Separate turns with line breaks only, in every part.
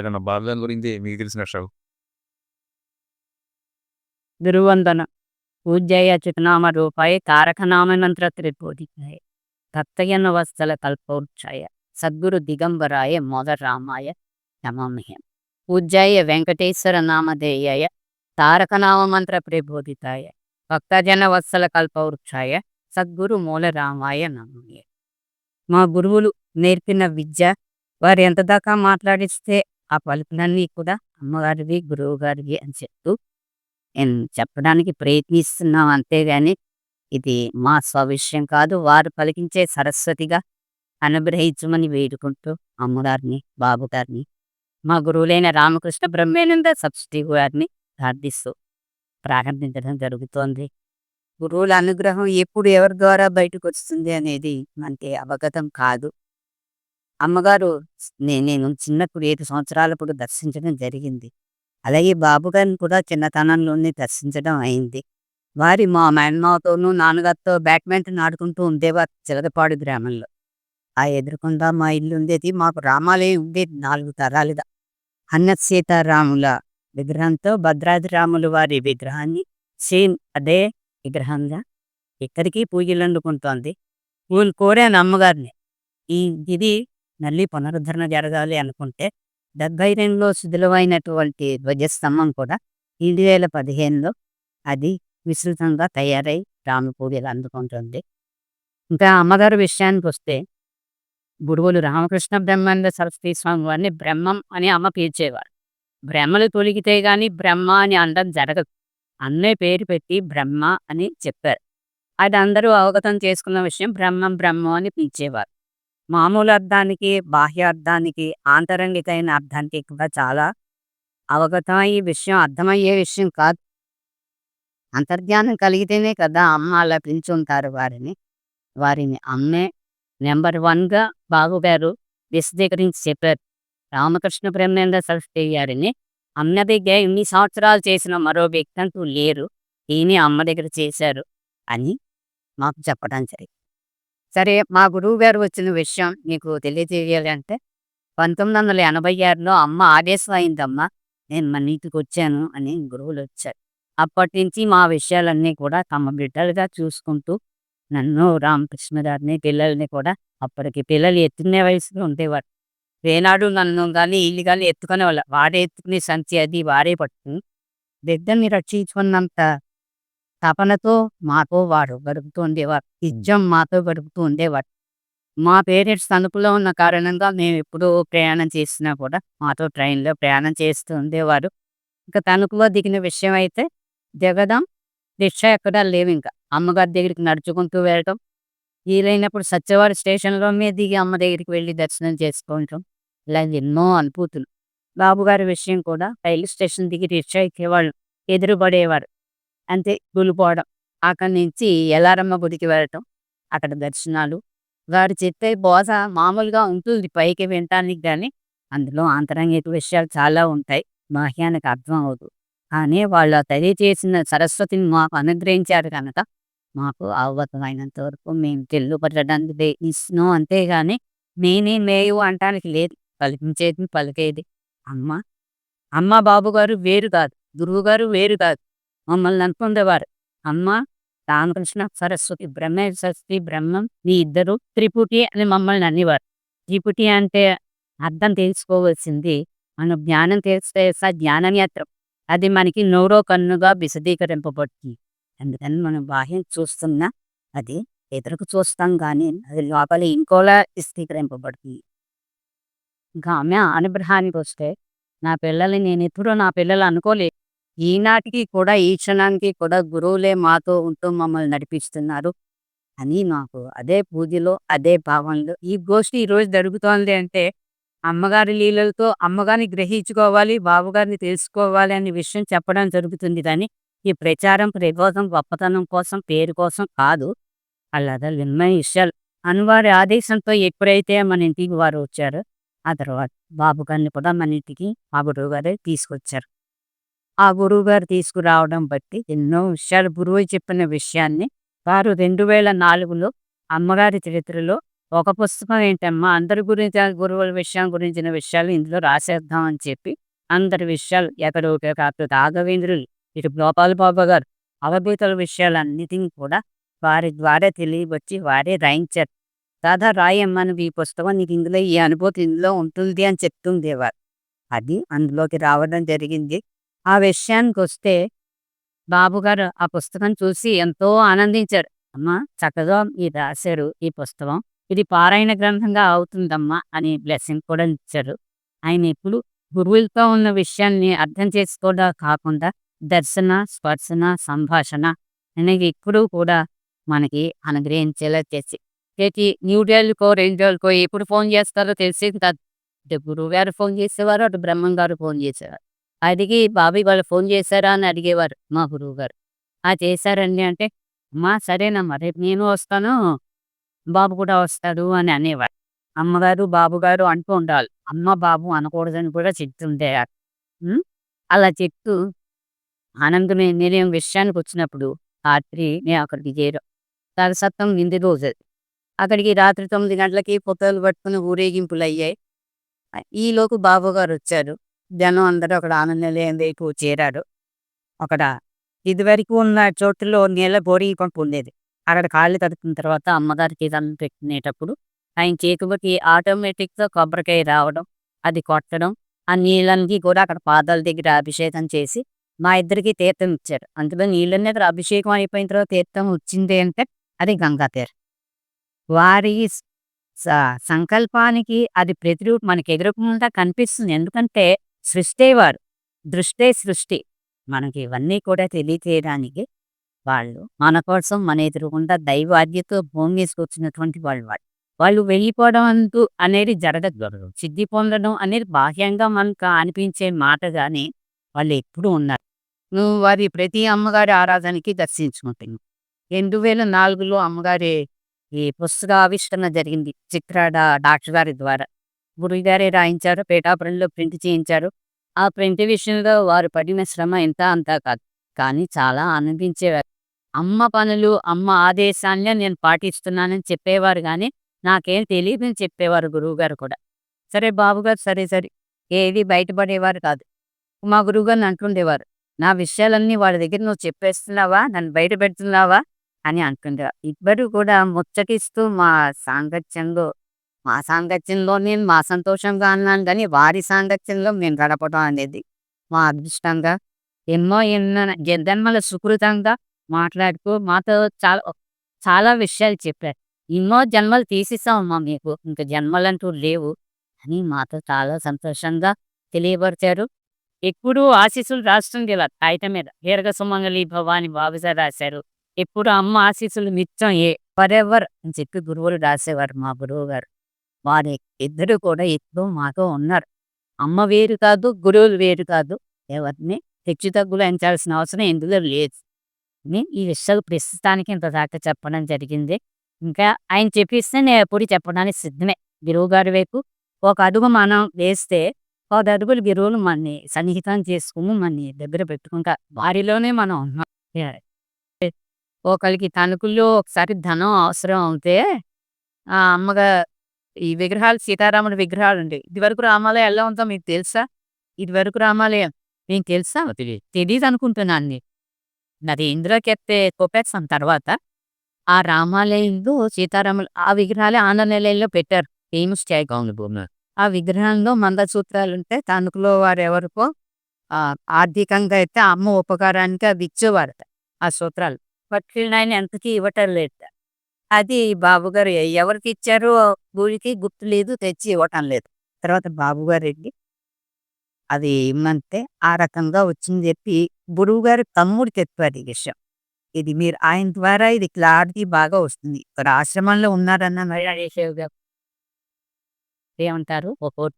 తెలంగాణ బాబుగారి గురించి మీకు తెలిసిన విషయాలు?
దుర్వందన. పూజ్యాయ చితనామ రూపాయ తారక నామమంత్ర త్రిపోధికాయ తత్తయన వస్తల కల్పవృక్షాయ సద్గురు దిగంబరాయ మోదరామాయ నమామ్యహం పూజ్యాయ వెంకటేశ్వర నామధేయాయ తారక నామమంత్ర ప్రబోధితాయ భక్తజన వత్సల కల్పవృక్షాయ సద్గురు మూలరామాయ నమయ్య మా గురువులు నేర్పిన విద్య వారు ఎంత దాకా మాట్లాడిస్తే ఆ పలుకులన్నీ కూడా అమ్మగారివి గురువు గారివి అని చెప్తూ నేను చెప్పడానికి ప్రయత్నిస్తున్నాం అంతేగాని ఇది మా స్వవిషయం కాదు. వారు పలికించే సరస్వతిగా అనుగ్రహించమని వేడుకుంటూ అమ్మగారిని బాబు గారిని మా గురువులైన రామకృష్ణ బ్రహ్మానంద సబ్సిడీ గారిని ప్రార్థిస్తూ ప్రారంభించడం జరుగుతోంది. గురువుల అనుగ్రహం ఎప్పుడు ఎవరి ద్వారా బయటకు వస్తుంది అనేది మనకి అవగతం కాదు. అమ్మగారు నే- నేను చిన్నప్పుడు ఏడు సంవత్సరాలప్పుడు దర్శించడం జరిగింది. అలాగే బాబుగారిని కూడా చిన్నతనంలోనే దర్శించడం అయింది. వారి మా మేనమావతోనూ నాన్నగారితో బ్యాడ్మింటన్ ఆడుకుంటూ ఉండేవారు చిలకపాడు గ్రామంలో. ఆ ఎదురుకుండా మా ఇల్లు ఉండేది మాకు రామాలయం ఉండేది నాలుగు తరాలుగా. అన్న సీతారాముల విగ్రహంతో భద్రాద్రి వారి విగ్రహాన్ని సేమ్ అదే విగ్రహంగా ఇక్కడికి పూజలు అందుకుంటోంది పూలు కోరాను అమ్మగారిని ఈ ఇది మళ్ళీ పునరుద్ధరణ జరగాలి అనుకుంటే డెబ్బై రెండులో శిథిలమైనటువంటి ధ్వజస్తంభం కూడా రెండు వేల పదిహేనులో అది విస్తృతంగా తయారై రాము పూజలు అందుకుంటుంది. ఇంకా అమ్మగారి విషయానికి వస్తే గురువులు రామకృష్ణ బ్రహ్మాండ సరస్వతి స్వామి వారిని బ్రహ్మం అని అమ్మ పిలిచేవారు. బ్రహ్మలు తొలిగితే గాని బ్రహ్మ అని అనడం జరగదు. అన్నే పేరు పెట్టి బ్రహ్మ అని చెప్పారు. అది అందరూ అవగతం చేసుకున్న విషయం బ్రహ్మం బ్రహ్మం అని పిలిచేవారు. మామూలు అర్థానికి బాహ్య అర్థానికి ఆంతరంగికైన అర్థానికి కూడా చాలా అవగతమయ్యే విషయం అర్థమయ్యే విషయం కాదు. అంతర్జ్ఞానం కలిగితేనే కదా అమ్మ అలా పిలుచుంటారు వారిని. వారిని అమ్మే నెంబర్ వన్గా బాబుగారు విశదీకరించి చెప్పారు. రామకృష్ణ బ్రహ్మేంద్ర సరస్వతి గారిని అమ్మ దగ్గర ఇన్ని సంవత్సరాలు చేసిన మరో వ్యక్తి అంటూ లేరు. ఈయన అమ్మ దగ్గర చేశారు అని మాకు చెప్పడం జరిగింది. సరే మా గురువు గారు వచ్చిన విషయం నీకు తెలియజేయాలంటే పంతొమ్మిది వందల ఎనభై ఆరులో అమ్మ ఆదేశం అయిందమ్మా నేను మన ఇంటికి వచ్చాను అని గురువులు వచ్చారు. అప్పటి నుంచి మా విషయాలన్నీ కూడా తమ బిడ్డలుగా చూసుకుంటూ నన్ను రామకృష్ణ గారిని పిల్లల్ని కూడా అప్పటికి పిల్లలు ఎత్తుకునే వయసులో ఉండేవారు. ఏనాడు నన్ను కానీ వీళ్ళు కానీ ఎత్తుకునే వాళ్ళు వాడే ఎత్తుకునే సంచి అది వారే పట్టుకుని బిడ్డని రక్షించుకున్నంత తపనతో మాతో వాడు గడుపుతూ ఉండేవారు. ఇజ్జం మాతో గడుపుతూ ఉండేవారు. మా పేరెంట్స్ తణుకులో ఉన్న కారణంగా మేము ఎప్పుడూ ప్రయాణం చేసినా కూడా మాతో ట్రైన్లో ప్రయాణం చేస్తూ ఉండేవారు. ఇంకా తణుకులో దిగిన విషయం అయితే దిగడం రిక్షా ఎక్కడా లేవు ఇంకా. అమ్మగారి దగ్గరికి నడుచుకుంటూ వెళ్ళటం వీలైనప్పుడు సత్యవారి స్టేషన్లో మీద దిగి అమ్మ దగ్గరికి వెళ్ళి దర్శనం చేసుకోవటం ఇలా ఎన్నో అనుభూతులు. బాబుగారి విషయం కూడా రైలు స్టేషన్ దిగి రిక్షా ఎక్కేవాళ్ళు ఎదురుపడేవారు. అంతే గులిపోవడం. అక్కడి నుంచి ఎల్లారమ్మ గుడికి వెళ్ళటం అక్కడ దర్శనాలు. వారు చెప్పే బోధ మామూలుగా ఉంటుంది పైకి వినటానికి కానీ అందులో అంతరంగిక విషయాలు చాలా ఉంటాయి. బాహ్యానికి అర్థం అవ్వదు. కానీ వాళ్ళు తెలియజేసిన సరస్వతిని మాకు అనుగ్రహించారు కనుక మాకు అవగతమైనంత వరకు మేము తెల్లుపట్టడానికి ప్రయత్నిస్తున్నాం. అంతేగాని నేనే మేయు అంటానికి లేదు. పలికించేది పలికేది అమ్మ. అమ్మ బాబు గారు వేరు కాదు. గురువు గారు వేరు కాదు. మమ్మల్ని అనుకునేవారు అమ్మ రామకృష్ణ సరస్వతి బ్రహ్మ సరస్వతి బ్రహ్మం మీ ఇద్దరు త్రిపుటి అని మమ్మల్ని అనేవారు. త్రిపుటి అంటే అర్థం తెలుసుకోవాల్సింది. మనం జ్ఞానం తెలిస్తే స జ్ఞాననేత్రం అది మనకి నోరో కన్నుగా విశదీకరింపబడుతుంది. అందుకని మనం బాహ్యం చూస్తున్నా అది ఎదురుకు చూస్తాం కానీ అది లోపల ఇంకోలా విశదీకరింపబడుతుంది. ఇంకా ఆమె అనుగ్రహానికి వస్తే నా పిల్లల్ని నేను ఎప్పుడూ నా పిల్లలు అనుకోలేదు ఈనాటికి కూడా ఈ క్షణానికి కూడా గురువులే మాతో ఉంటూ మమ్మల్ని నడిపిస్తున్నారు అని నాకు అదే పూజలో అదే భావనలో ఈ గోష్ఠి ఈరోజు జరుగుతోంది అంటే అమ్మగారి లీలలతో అమ్మగారిని గ్రహించుకోవాలి బాబుగారిని తెలుసుకోవాలి అనే విషయం చెప్పడం జరుగుతుంది కానీ ఈ ప్రచారం ప్రబోధం గొప్పతనం కోసం పేరు కోసం కాదు. అలాగే విన్మయ విషయాలు. అనువారి ఆదేశంతో ఎప్పుడైతే మన ఇంటికి వారు వచ్చారో ఆ తర్వాత బాబు గారిని కూడా మన ఇంటికి మా గురువు గారే తీసుకొచ్చారు. ఆ గురువు గారు తీసుకురావడం బట్టి ఎన్నో విషయాలు గురువు చెప్పిన విషయాన్ని వారు రెండు వేల నాలుగులో అమ్మగారి చరిత్రలో ఒక పుస్తకం ఏంటమ్మా? అందరి గురించి గురువుల విషయం గురించిన విషయాలు ఇందులో రాసేద్దాం అని చెప్పి అందరి విషయాలు ఎక్కడో కాకపోతే రాఘవేంద్రులు ఇటు గోపాల బాబా గారు అవభూతుల విషయాలన్నిటిని కూడా వారి ద్వారా తెలియవచ్చి వారే రాయించారు. దాదా రాయమ్మ నువ్వు ఈ పుస్తకం నీకు ఇందులో ఈ అనుభూతి ఇందులో ఉంటుంది అని చెప్తుండేవారు. అది అందులోకి రావడం జరిగింది. ఆ విషయానికి వస్తే బాబుగారు ఆ పుస్తకం చూసి ఎంతో ఆనందించారు. అమ్మా చక్కగా ఇది రాశారు ఈ పుస్తకం. ఇది పారాయణ గ్రంథంగా అవుతుందమ్మా అని బ్లెస్సింగ్ కూడా ఇచ్చారు. ఆయన ఎప్పుడు గురువులతో ఉన్న విషయాన్ని అర్థం చేసుకోవడం కాకుండా దర్శన స్పర్శన సంభాషణ అనేవి ఎప్పుడూ కూడా మనకి అనుగ్రహించేలా చేసి. ప్రతి న్యూ డేలకో రెండు ఎప్పుడు ఫోన్ చేస్తారో తెలిసేది కాదు. గురువు గారు ఫోన్ చేసేవారు అటు బ్రహ్మం గారు ఫోన్ చేసేవారు. అడిగి బాబీ వాళ్ళు ఫోన్ చేశారా అని అడిగేవారు మా గురువు గారు. ఆ చేశారండి అంటే అమ్మా సరేనమ్మా రేపు నేను వస్తాను బాబు కూడా వస్తాడు అని అనేవారు. అమ్మగారు బాబు గారు అంటూ ఉండాలి. అమ్మ బాబు అనకూడదని కూడా చెప్తుండేవారు అలా చెప్తూ ఆనందమే నిలయం విషయానికి వచ్చినప్పుడు రాత్రి నేను అక్కడికి చేరాం. సరసత్వం నింది రోజు. అక్కడికి రాత్రి తొమ్మిది గంటలకి పొత్తలు పట్టుకుని ఊరేగింపులు అయ్యాయి. ఈలోపు బాబు గారు వచ్చారు. జనం అందరూ అక్కడ ఆనంద నిలయం వైపు చేరారు. అక్కడ ఇదివరకు ఉన్న చోటులో నీళ్ళ బోరి పంపు ఉండేది. అక్కడ కాళ్ళు కడుక్కున్న తర్వాత అమ్మగారికి ఇదంతా పెట్టుకునేటప్పుడు ఆయన చేతులకి ఆటోమేటిక్గా కొబ్బరికాయ రావడం అది కొట్టడం ఆ నీళ్ళకి కూడా అక్కడ పాదాల దగ్గర అభిషేకం చేసి మా ఇద్దరికి తీర్థం ఇచ్చారు. అందులో నీళ్ళని దగ్గర అభిషేకం అయిపోయిన తర్వాత తీర్థం వచ్చింది అంటే అది గంగా తీర్థం వారి సంకల్పానికి అది ప్రతిరూపం మనకి ఎదురుకుండా కనిపిస్తుంది. ఎందుకంటే సృష్టి వారు దృష్టే సృష్టి. మనకి ఇవన్నీ కూడా తెలియచేయడానికి వాళ్ళు మన కోసం మన ఎదురుగుండా దైవాద్యతో భూమి తీసుకొచ్చినటువంటి వాళ్ళు వాళ్ళు. వాళ్ళు వెళ్ళిపోవడం అంటూ అనేది జరగదు. సిద్ధి పొందడం అనేది బాహ్యంగా మనకు అనిపించే మాట కానీ వాళ్ళు ఎప్పుడూ ఉన్నారు నువ్వు వారి ప్రతి అమ్మగారి ఆరాధనకి దర్శించుకుంటున్నావు. రెండు వేల నాలుగులో అమ్మగారి ఈ పుస్తక ఆవిష్కరణ జరిగింది. చిత్రాడ డాక్టర్ గారి ద్వారా. గురువు గారే రాయించారు పేటాపురంలో ప్రింట్ చేయించారు. ఆ ప్రింట్ విషయంలో వారు పడిన శ్రమ ఎంత అంతా కాదు. కానీ చాలా ఆనందించేవారు. అమ్మ పనులు అమ్మ ఆదేశాన్ని నేను పాటిస్తున్నానని చెప్పేవారు కానీ నాకేం తెలియదని చెప్పేవారు గురువు గారు కూడా. సరే బాబుగారు సరే సరే. ఏది బయటపడేవారు కాదు. మా గురువుగారిని అంటుండేవారు. నా విషయాలన్నీ వాళ్ళ దగ్గర నువ్వు చెప్పేస్తున్నావా? నన్ను బయట పెడుతున్నావా? అని అంటుండేవారు. ఇద్దరు కూడా ముచ్చటిస్తూ మా సాంగత్యంలో మా సాంగత్యంలో నేను మా సంతోషంగా అన్నాను కానీ వారి సాంగత్యంలో మేము గడపడం అనేది మా అదృష్టంగా ఎన్నో ఎన్నో జన్మల సుకృతంగా మాట్లాడుతూ మాతో చాలా చాలా విషయాలు చెప్పారు. ఎన్నో జన్మలు తీసిస్తామమ్మా మీకు. ఇంకా జన్మలంటూ లేవు. అని మాతో చాలా సంతోషంగా తెలియపరిచారు. ఎప్పుడూ ఆశీస్సులు రాస్తుంది ఇలా కాగితం మీద దీర్ఘ సుమంగళి భవాని బాబుసార్ రాశారు. ఎప్పుడు అమ్మ ఆశీస్సులు మిచ్చం ఏ ఫరెవర్ అని చెప్పి గురువులు రాసేవారు మా గురువు గారు వారి ఇద్దరు కూడా ఎప్పుడూ మాతో ఉన్నారు. అమ్మ వేరు కాదు గురువులు వేరు కాదు. ఎవరిని హెచ్చు తగ్గులు ఎంచాల్సిన అవసరం ఇందులో లేదు. అని ఈ విషయాలు ప్రస్తుతానికి ఇంత దాకా చెప్పడం జరిగింది. ఇంకా ఆయన చెప్పిస్తే నేను ఎప్పుడు చెప్పడానికి సిద్ధమే. గురువు గారి వైపు ఒక అడుగు మనం వేస్తే ఒక అడుగులు గురువులు మనని సన్నిహితం చేసుకుని మనని దగ్గర పెట్టుకుంటా వారిలోనే మనం ఉన్నాం. ఒకరికి తణుకుల్లో ఒకసారి ధనం అవసరం అవుతే ఆ అమ్మగా ఈ విగ్రహాలు సీతారాముడి విగ్రహాలు ఉండేవి ఇదివరకు రామాలయం ఎలా ఉందో మీకు తెలుసా? ఇదివరకు రామాలయం. మీకు తెలుసా?
తెలియదు
అనుకుంటున్నాను నేను అది ఇంద్రకెత్తే కొప్పేస్తాం తర్వాత. ఆ రామాలయంలో సీతారాములు ఆ విగ్రహాలే ఆంధ్ర నిలయంలో పెట్టారు ఫేమస్
భూమి
ఆ విగ్రహంలో మంగళసూత్రాలు ఉంటే తణుకులో వారు ఎవరికో ఆ, ఆర్థికంగా అయితే అమ్మ ఉపకారానికి అవి ఇచ్చేవారు ఆ సూత్రాలు. పట్టుకెళ్ళిన ఆయన ఎంతకి ఇవ్వటం లేదు అది బాబుగారు ఎవరికి ఇచ్చారో గుడికి గుర్తు లేదు తెచ్చి ఇవ్వటం లేదు. తర్వాత బాబుగారు వెళ్ళి అది ఇమ్మంటే ఆ రకంగా వచ్చింది చెప్పి గురువు గారు తమ్ముడు చెప్పారు ఈ విషయం. ఇది మీరు ఆయన ద్వారా ఇది క్లారిటీ బాగా వస్తుంది. ఇక్కడ ఆశ్రమంలో ఉన్నారన్న మరి రాజేశ్వరి గారు? ఏమంటారు? ఒక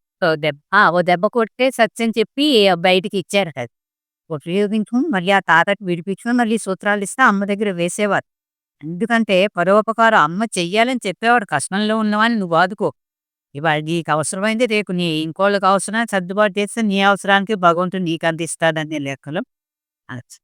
దెబ్బ ఓ దెబ్బ కొట్టే సత్యం చెప్పి బయటికి ఇచ్చారు అది. ఉపయోగించుకుని మళ్ళీ ఆ తాతకి విడిపించుకుని మళ్ళీ సూత్రాలు ఇస్తే అమ్మ దగ్గర వేసేవారు. ఎందుకంటే పరోపకారం అమ్మ చెయ్యాలని చెప్పేవాడు కష్టంలో ఉన్నవాని నువ్వు ఆదుకో. ఇవాళ నీకు అవసరమైంది రేపు నీ ఇంకోళ్ళకి అవసరం సర్దుబాటు చేస్తే నీ అవసరానికి భగవంతుడు నీకు అందిస్తాడనే లెక్కలు. అనొచ్చు